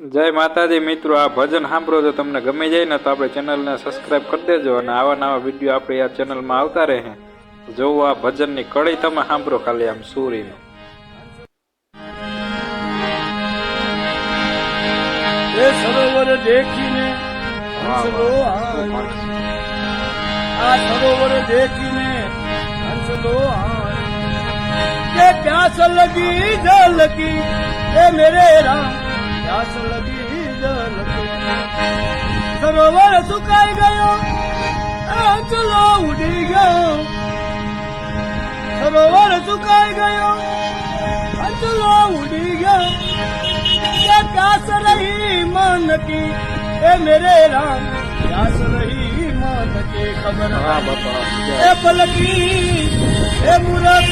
જય માતાજી મિત્રો આ ભજન સાંભળો તો તમને ગમી જાય ને તો આપણે ચેનલને સબસ્ક્રાઇબ કરી દેજો અને આવા નવા વિડીયો આપણે આ ચેનલમાં આવતા રહે જોવો આ ભજનની કડી તમે સાંભળો ખાલી આમ સુરીને એ સરોવર દેખીને હંસલો આય. આ સરોવર દેખીને હંસલો આય. કે પ્યાસ લગી જલ કી એ મેરે રામ પ્યાસ લગી જલ સરોવર સુકાઈ ગયો ચલો ઉડી ગયો. સરોવર સુકાઈ ગયો ચલો ઉડી ગયો. પ્યાસ રહી મન કી એ મેરે રામ પ્યાસ રહી મન કી ખબર હા બાપા એ પલકી એ મુરત